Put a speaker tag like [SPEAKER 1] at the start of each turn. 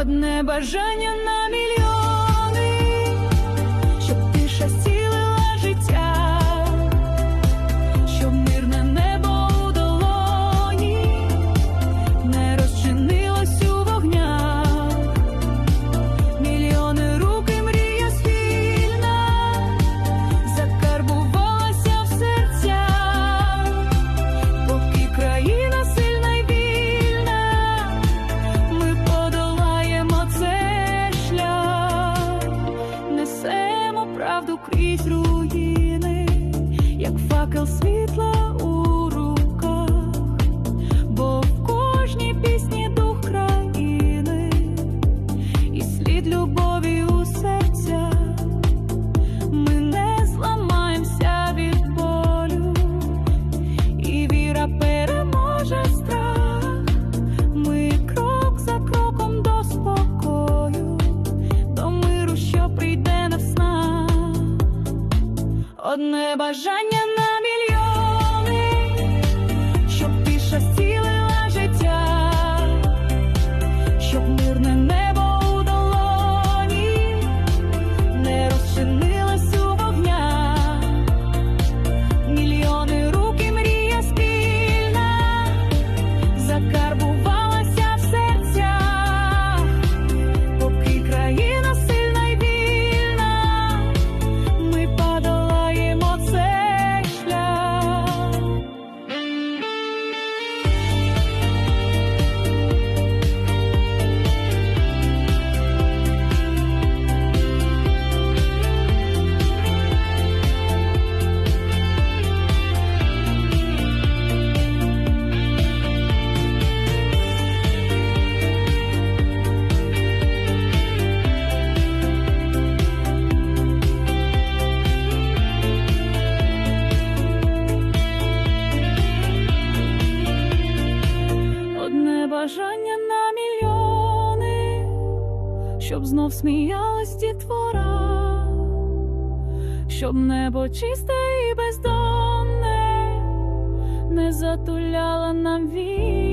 [SPEAKER 1] одне бажання на мільйон. крізь руїни, як факел світ. Одне бажання на мільйон. бажання на мільйони, щоб знов сміялась дітвора, щоб небо чисте і бездонне не затуляло нам вік.